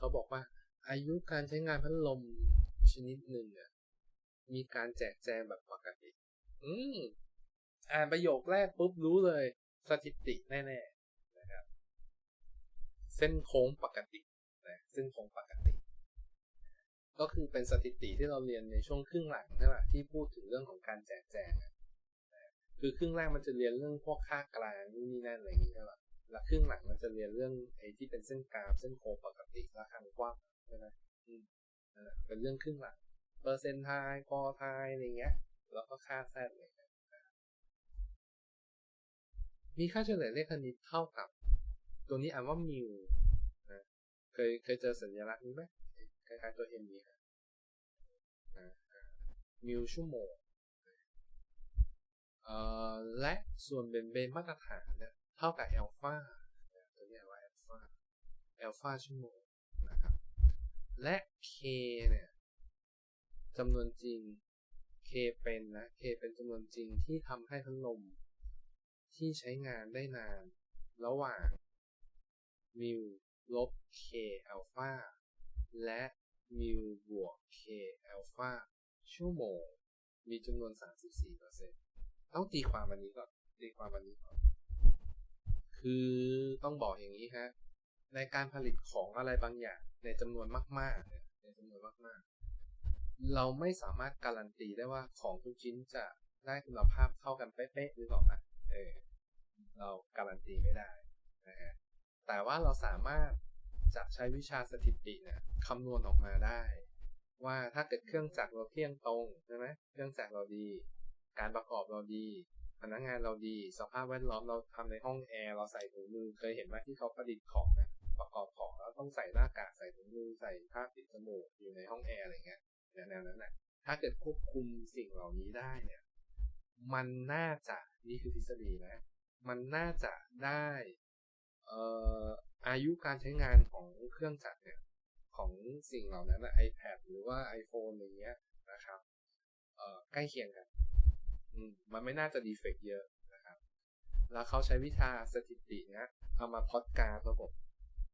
เขาบอกว่า อายุการใช้งานพัดลมชนิดหนึ่งเนี่ยมีการแจกแจงแบบปกติ อืมอ่านประโยคแรกปุ๊บรู้เลย สถิติแน่ๆนะครับ เส้นโค้งปกตินะเส้นโค้งปกติ ก็คือเป็นสถิติที่เราเรียนในช่วงครึ่งหลังใช่ไหมที่พูดถึงเรื่องของการแจกแจงคือครึ่งแรกมันจะเรียนเรื่องพวกค่ากลางนู่นนี่นั่นอะไรอย่างนี้ใช่ปะ แล้วครึ่งหลังมันจะเรียนเรื่องไอ้ที่เป็นเส้นกราฟเส้นโค้งปกติระฆังกว้างใช่ไหมอืมนั่นแหละเป็นเรื่องครึ่งหลัง เปอร์เซนต์ไทายพอไทายอะไรเงี้ย แล้วก็ค่าแซดอะไรเงี้ยมีค่าเฉลี่ยเลขคณิตเท่ากับ ตัวนี้อ่านว่ามิวนะเคยเคยเจอสัญลักษณ์นี้ไหมคล้ายๆตัว M นี้ครับอ่าอ่ามิวชั่วโมงเออและส่วนเบนเบนมาตรฐานเนี่ย เท่ากับอัลฟาตัวนี้ว่าอัลฟาอัลฟาชั่วโมงนะครับ และ K เนี่ยจำนวนจริง K เป็นนะ K เป็นจำนวนจริงที่ทำให้พัดลมที่ใช้งานได้นาน ระหว่างมิวลบ K อัลฟาและมิวบวก K อัลฟาชั่วโมง มีจำนวน 34%ต้องตีความอันนี้ก่อนตีความอันนี้ก่อน คือต้องบอกอย่างนี้ฮะ ในการผลิตของอะไรบางอย่างในจำนวนมาก ๆ เนี่ยในจำนวนมาก ๆ เราไม่สามารถการันตีได้ว่าของทุกชิ้นจะได้คุณภาพเท่ากันเป๊ะๆหรือเปล่านะเออเราการันตีไม่ได้นะฮะแต่ว่าเราสามารถจะใช้วิชาสถิติเนี่ยคำนวณออกมาได้ ว่าถ้าเกิดเครื่องจักรเราเที่ยงตรงใช่ไหมเครื่องจักรเราดี การประกอบเราดี พนักงานเราดีสภาพแวดล้อมเราทำในห้องแอร์เราใส่ถุงมือเคยเห็นไหมที่เขาประดิษฐ์ของนะประกอบของแล้วต้องใส่หน้ากากใส่ถุงมือใส่ผ้าปิดจมูกอยู่ในห้องแอร์อะไรเงี้ยแนวนั้นแหละถ้าเกิดควบคุมสิ่งเหล่านี้ได้เนี่ย มันน่าจะนี่คือทฤษฎีนะ มันน่าจะได้เอ่ออายุการใช้งานของเครื่องจักรเนี่ยของสิ่งเหล่านั้นนะ iPad หรือว่า iPhone อย่างเงี้ยนะครับ เอ่อใกล้เคียงกัน มันไม่น่าจะดีเฟกเยอะนะครับ แล้วเขาใช้วิชาสถิตินี้เอามาพอดการระบบ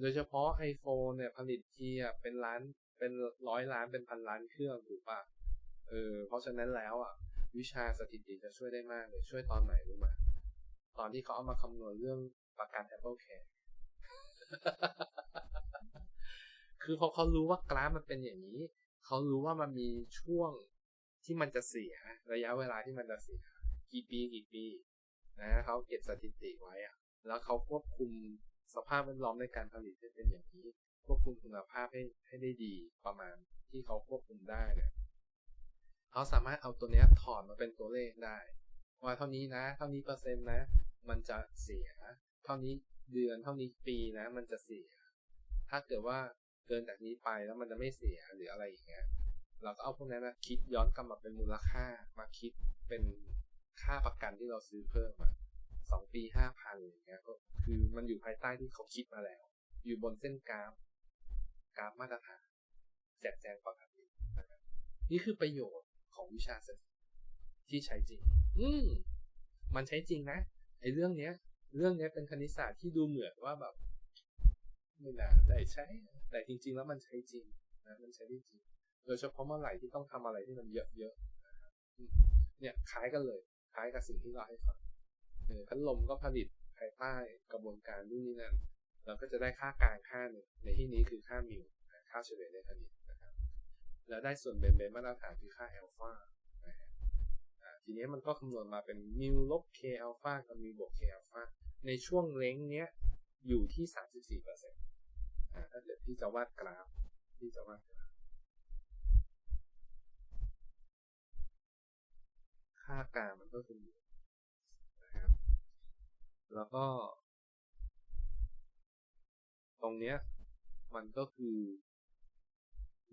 โดยเฉพาะ iPhone เนี่ยผลิตทีเป็นล้านเป็นร้อยล้านเป็นพันล้านเครื่องถูกป่ะเออเพราะฉะนั้นแล้วอะ วิชาสถิติจะช่วยได้มากเลยช่วยตอนไหนรู้ไหมตอนที่เขาเอามาคำนวณเรื่องประกัน Apple Care คือพอเขารู้ว่ากราฟมันเป็นอย่างนี้ เขารู้ว่ามันมีช่วง ที่มันจะเสียระยะเวลาที่มันจะเสีย กี่ปีกี่ปีนะเขาเก็บสถิติไว้อะแล้วเขาควบคุมสภาพแวดล้อมในการผลิตให้เป็นอย่างนี้ ควบคุมคุณภาพให้ให้ได้ดีประมาณที่เขาควบคุมได้เนี่ยเขาสามารถเอาตัวเนี้ยถอดมาเป็นตัวเลขได้ ว่าเท่านี้นะ เท่านี้เปอร์เซ็นต์นะ มันจะเสีย เท่านี้เดือนเท่านี้ปีนะ มันจะเสีย ถ้าเกิดว่าเกินจากนี้ไปแล้วมันจะไม่เสียหรืออะไรอย่างเงี้ย เราก็เอาพวกนั้นนะคิดย้อนกลับมาเป็นมูลค่ามาคิดเป็นค่าประกันที่เราซื้อเพิ่มมาสองปีห้าพันอย่างเงี้ยก็คือมันอยู่ภายใต้ที่เขาคิดมาแล้ว อยู่บนเส้นกราฟกราฟมาตรฐานแจกแจงปกตินะครับนี่คือประโยชน์ของวิชาสถิติที่ใช้จริง อืมมันใช้จริงนะไอ้เรื่องเนี้ย เรื่องเนี้ยเป็นคณิตศาสตร์ที่ดูเหมือนว่าแบบไม่น่าได้ใช้ แต่จริง ๆ แล้วมันใช้จริงนะมันใช้ได้จริง โดยเฉพาะเมื่อไหร่ที่ต้องทำอะไรที่มันเยอะๆนะครับเนี่ยคล้ายกันเลยคล้ายกับสิ่งที่เราให้ฟังพัดลมก็ผลิตภายใต้กระบวนการนู่นนี่นั่นเราก็จะได้ค่ากลางค่าหนึ่งในที่นี้คือค่ามิวค่าเฉลี่ยในคณิตนะครับแล้วได้ส่วนเบนเบนมาตรฐานคือค่าอัลฟาทีนี้มันก็คำนวณมาเป็นมิวลบ k อัลฟากับมิวบวก k อัลฟาในช่วงเลงเนี้ยอยู่ที่ 34เปอร์เซ็นต์ถ้าเกิดที่จะวาดกราฟที่จะวาดกราฟ ค่ากลางมันก็คือนะครับ แล้วก็ ตรงเนี้ย มันก็คือ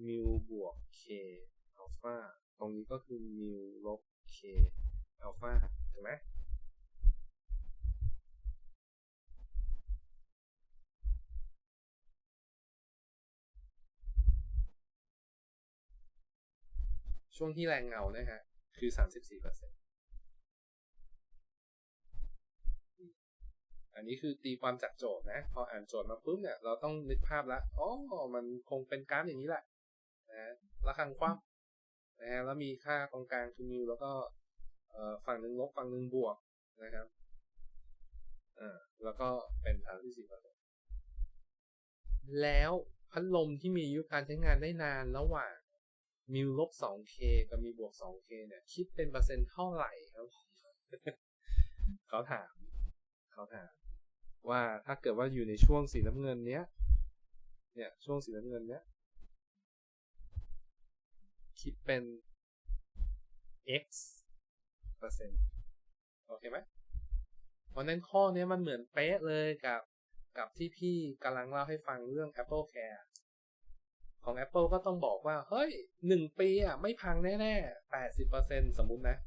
มิวบวก k อัลฟาตรงนี้ก็คือมิวลบ k อัลฟาถูกไหมช่วงที่แรงเงานะฮะ คือ34%อร์เซ็นอันนี้คือตีความจากโจทย์นะ พออ่านโจทย์มาปุ๊บเนี่ย เราต้องนึกภาพแล้วอ๋อ มันคงเป็นกราฟอย่างนี้แหละนะระคังคว่ำนะฮะแล้วมีค่าตรงกลางคือมิวแล้วก็เอ่อฝั่งหนึ่งลบฝั่งหนึ่งบวกนะครับอ่าแล้วก็เป็นฐานที่สี่เปอร์เซ็นแล้วพัดลมที่มีอายุการใช้งานได้นานระหว่าง มิวลบ 2k กับมีบวก 2k เนี่ย คิดเป็นเปอร์เซ็นต์เท่าไหร่ครับ เขาถาม เขาถาม ว่าถ้าเกิดว่าอยู่ในช่วงสีน้ำเงินเนี้ย เนี่ยช่วงสีน้ำเงินเนี้ย คิดเป็น x เปอร์เซ็นต์โอเคไหมเพราะนั้นข้อนี้มันเหมือนเป๊ะเลยกับกับที่พี่กำลังเล่าให้ฟังเรื่อง Apple Care ของ Apple ก็ต้องบอกว่า เฮ้ยหนึ่งปีอะไม่พังแน่ๆแปดสิบเปอร์เซ็นสมมุตินะ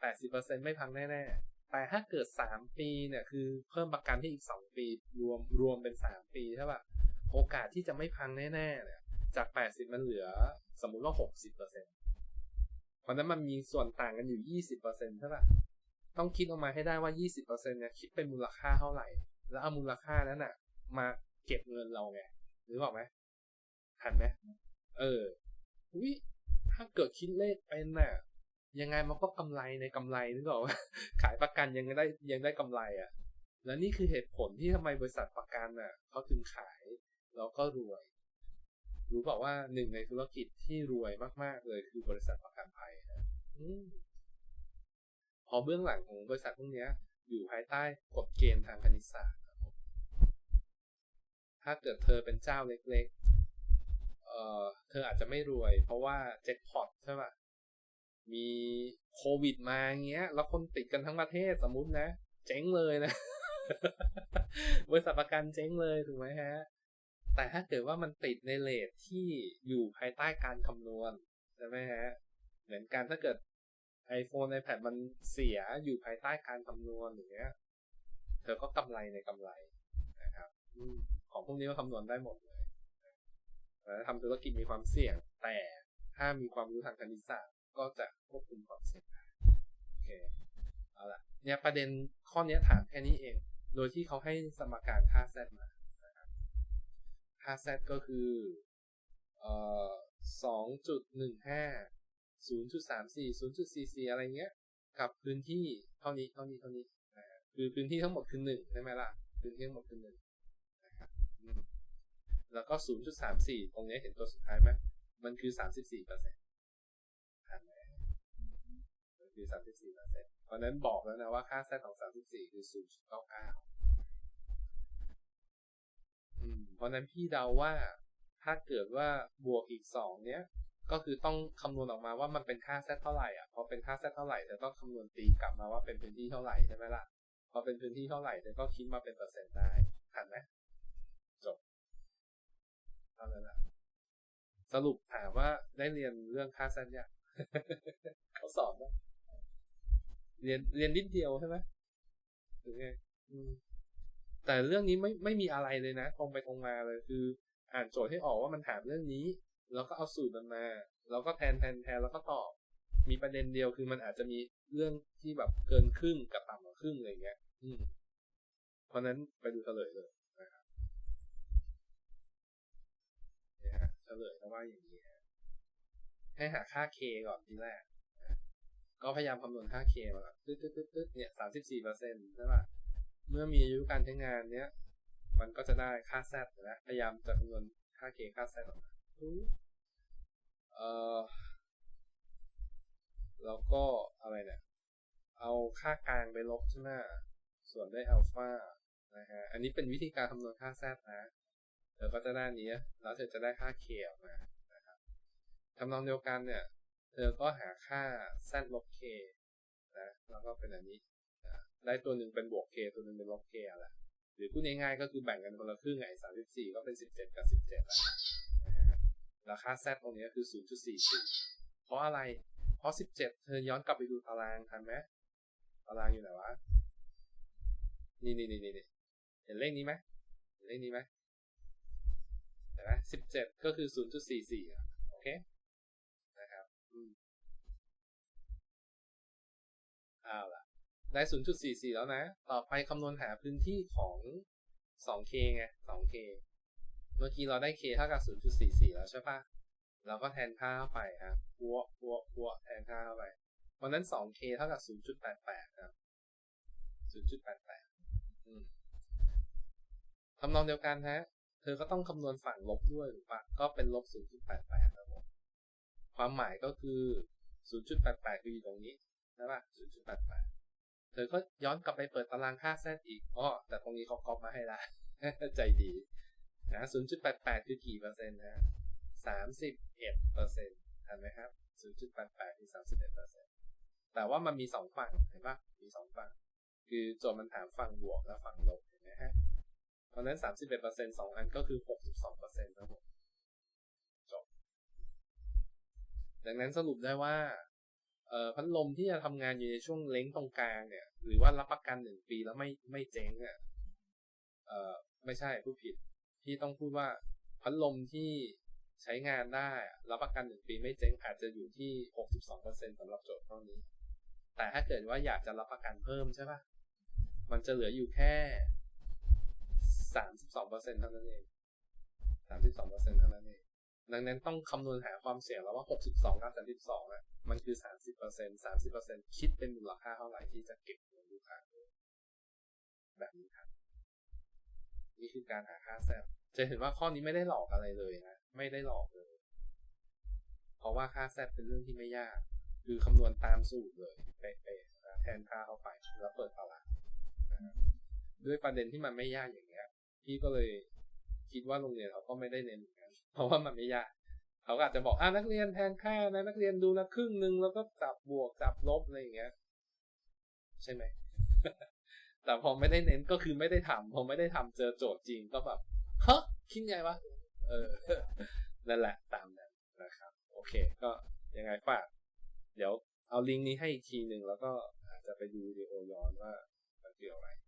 แปดสิบเปอร์เซ็นไม่พังแน่ๆ แต่ถ้าเกิดสามปีเนี่ยคือเพิ่มประกันให้อีกสองปีรวมรวมเป็นสามปีใช่ป่ะโอกาสที่จะไม่พังแน่ๆเนี่ยจากแปดสิบมันเหลือสมมุติว่าหกสิบเปอร์เซ็นเพราะนั้นมันมีส่วนต่างกันอยู่ยี่สิบเปอร์เซ็นใช่ป่ะต้องคิดออกมาให้ได้ว่ายี่สิบเปอร์เซ็นเนี่ยคิดเป็นมูลค่าเท่าไหร่ แล้วเอามูลค่านั้นน่ะ มาเก็บเงินเราไงหรือบอกไหม ทันไหมเออวิถ้าเกิดคิดเลขเป็นน่ะ ยังไงมันก็กำไรในกำไรนึกออกว่าขายประกันยังได้ยังได้กำไรอะ และนี่คือเหตุผลที่ทำไมบริษัทประกันน่ะเขาถึงขายแล้วก็รวย รู้บอกว่าหนึ่งในธุรกิจที่รวยมาก ๆ เลยคือบริษัทประกันภัยนะพอเบื้องหลังของบริษัทพวกนี้อยู่ภายใต้กฎเกณฑ์ทางคณิตศาสตร์ถ้าเกิดเธอเป็นเจ้าเล็ก ๆ เออเธออาจจะไม่รวย เพราะว่าเจ็คพอตใช่ป่ะมีโควิดมาเงี้ย แล้วคนติดกันทั้งประเทศสมมุตินะ เจ๊งเลยนะ บริษัทประกันเจ๊งเลยถูกไหมฮะ แต่ถ้าเกิดว่ามันติดในเลทที่อยู่ภายใต้การคำนวณใช่ไหมฮะ เหมือนกันถ้าเกิด iPhone iPad มันเสียอยู่ภายใต้การคำนวณอย่างเงี้ย เธอก็กำไรในกำไรนะครับ ของพวกนี้ก็คำนวณได้หมดเลย ทำธุรกิจมีความเสี่ยง แต่ถ้ามีความรู้ทางคณิตศาสตร์ก็จะควบคุมความเสี่ยงได้โอเคเอาละเนี่ยประเด็นข้อนี้ถามแค่นี้เอง โดยที่เขาให้สมการค่า z มาค่า z ก็คือเอ่อสองจุดหนึ่งห้าศูนย์จุดสามสี่ศูนย์จุดสี่สี่อะไรเงี้ย กับพื้นที่เท่านี้เท่านี้เท่านี้คือพื้นที่ทั้งหมดคือหนึ่งใช่ไหมล่ะ พื้นที่ทั้งหมดคือหนึ่ง แล้วก็ 0.34 ตรงนี้เห็นตัวสุดท้ายไหมมันคือ 34เปอร์เซ็นต์มันคือ 34เปอร์เซ็นต์เพราะนั้นบอกแล้วนะว่าค่าแซของ 34 คือ 0.99อืมเพราะนั้นพี่เดาว่าถ้าเกิดว่าบวกอีก 2 เนี้ย ก็คือต้องคำนวณออกมาว่ามันเป็นค่าแซเท่าไหร่อะพอเป็นค่าแซเท่าไหร่เธอต้องคำนวณตีกลับมาว่าเป็นพื้นที่เท่าไหร่ใช่ไหมล่ะพอเป็นพื้นที่เท่าไหร่เธอก็คิดมาเป็นเปอร์เซ็นต์ได้ทันไหม เท่านั้นแหละสรุปถามว่าได้เรียนเรื่องค่าสั้นยังเขาสอนนะเรียนเรียนนิดเดียวใช่ไหมถึงไงแต่เรื่องนี้ไม่ไม่มีอะไรเลยนะตรงไปตรงมาเลยคือ อ่านโจทย์ให้ออกว่ามันถามเรื่องนี้ แล้วก็เอาสูตรมันมา แล้วก็แทนแทนแทนแล้วก็ตอบ มีประเด็นเดียวคือมันอาจจะมีเรื่องที่แบบเกินครึ่งกับต่ำกว่าครึ่งอะไรเงี้ย อืมเพราะนั้นไปดูเฉลยเลย เลยนะว่าอย่างนี้ให้หาค่า k ก่อนทีแรก ก็พยายามคำนวณค่า k มาครับตึ๊ดตึ๊ดตึ๊ดตึ๊ดเนี่ยสามสิบสี่เปอร์เซ็นต์ใช่ป่ะเมื่อมีอายุการใช้งานเนี้ยมันก็จะได้ค่า z นะพยายามจะคำนวณค่า k ค่า z ออกมาเออแล้วก็อะไรเนี่ยเอาค่ากลางไปลบใช่ไหมส่วนได้อัลฟานะฮะ อันนี้เป็นวิธีการคำนวณค่า z นะ เธอก็จะได้นี้แล้วเธอจะได้ค่า k ออกมานะครับทำนองเดียวกันเนี่ย เธอก็หาค่า z ลบ k นะแล้วก็เป็นอันนี้ได้ตัวหนึ่งเป็นบวก k ตัวหนึ่งเป็นลบ k แหละหรือพูดง่ายๆก็คือแบ่งกันคนละครึ่งไงสามสิบสี่ก็เป็นสิบเจ็ดกับสิบเจ็ดแล้วนะฮะแล้วค่า z ตรงนี้คือศูนย์จุดสี่สี่เพราะอะไร เพราะสิบเจ็ดเธอย้อนกลับไปดูตารางทันไหมตารางอยู่ไหนวะ นี่นี่นี่นี่เห็นเลขนี้ไหมเห็นเลขนี้ไหม นไหมสิบเจ็ดก็คือศูนย์จุดสี่สี่โอเคนะครับอืมเอาล่ะได้0.44แล้วนะ ต่อไปคำนวณหาพื้นที่ของ 2k ไง 2k เคเมื่อกี้เราได้ k เท่ากับ0.44แล้วใช่ปะเราก็แทนค่าเข้าไปครับปัวปัวปัวแทนค่าเข้าไปเพราะนั้น 2k เคเท่ากับ0.88ครับ0.88อืมทำนองเดียวกันฮะ ธอก็ต้องคำนวณฝั่งลบด้วยถูกปะก็เป็นลบ 0.88ครับผมความหมายก็คือ 0.88 คืออยู่ตรงนี้ใช่ปะ0.88 เธอก็ย้อนกลับไปเปิดตารางค่า z อีกอ๋อแต่ตรงนี้เขาก๊อปมาให้ละ ใจดีนะ 0.88 คือกี่เปอร์เซ็นต์นะ31เปอร์เซ็นต์เห็นไหมครับ 0.88 คือ 31เปอร์เซ็นต์แต่ว่ามันมีสองฝั่งเห็นปะมีสองฝั่ง คือโจทย์มันถามฝั่งบวกและฝั่งลบเห็นไหมฮะ เพราะนั้น31เปอร์เซ็นต์สองอันก็คือ62เปอร์เซ็นต์ครับผมจบดังนั้นสรุปได้ว่าพัดลมที่จะทำงานอยู่ในช่วงเล้งตรงกลางเนี่ย หรือว่ารับประกันหนึ่งปีแล้วไม่ไม่เจ๊งอะเอ่อไม่ใช่ผู้ผิด ที่ต้องพูดว่าพัดลมที่ใช้งานได้ รับประกันหนึ่งปีไม่เจ๊งอาจจะอยู่ที่62%สำหรับโจทย์ข้อนี้ แต่ถ้าเกิดว่าอยากจะรับประกันเพิ่มใช่ปะมันจะเหลืออยู่แค่ 32%เปอร์เซ็นเท่านั้นเอง32%เปอร์เซ็นเท่านั้นเอง ดังนั้นต้องคำนวณหาความเสี่ยงแล้วว่า62กับ32อะมันคือ30% 30%คิดเป็นมูลค่าเท่าไหร่ที่จะเก็บเงินลูกค้าแบบนี้ครับ นี่คือการหาค่าแซมจะเห็นว่าข้อนี้ไม่ได้หลอกอะไรเลยนะไม่ได้หลอกเลย เพราะว่าค่าแซมเป็นเรื่องที่ไม่ยาก คือคำนวณตามสูตรเลยเป๊ะๆนแทนค่าเข้าไปแล้วเปิดตารางด้วยประเด็นที่มันไม่ยากอย่างเงี้ย พี่ก็เลยคิดว่าโรงเรียนเขาก็ไม่ได้เน้นเหมือนกัน เพราะว่ามันไม่ยากเขาก็อาจจะบอกอ่านักเรียนแทนค่านะนักเรียนดูนะครึ่งหนึ่งแล้วก็จับบวกจับลบอะไรอย่างเงี้ย ใช่ไหมแต่พอไม่ได้เน้นก็คือไม่ได้ทำพอไม่ได้ทำเจอโจทย์จริงก็แบบฮะคิดไงวะเออนั่นแหละตามนั้นนะครับ โอเค ก็ยังไงฝากเดี๋ยวเอาลิงก์นี้ให้อีกทีหนึ่งแล้วก็อาจจะไปดูวิดีโอย้อนว่ามันเกี่ยวอะไรนะครับ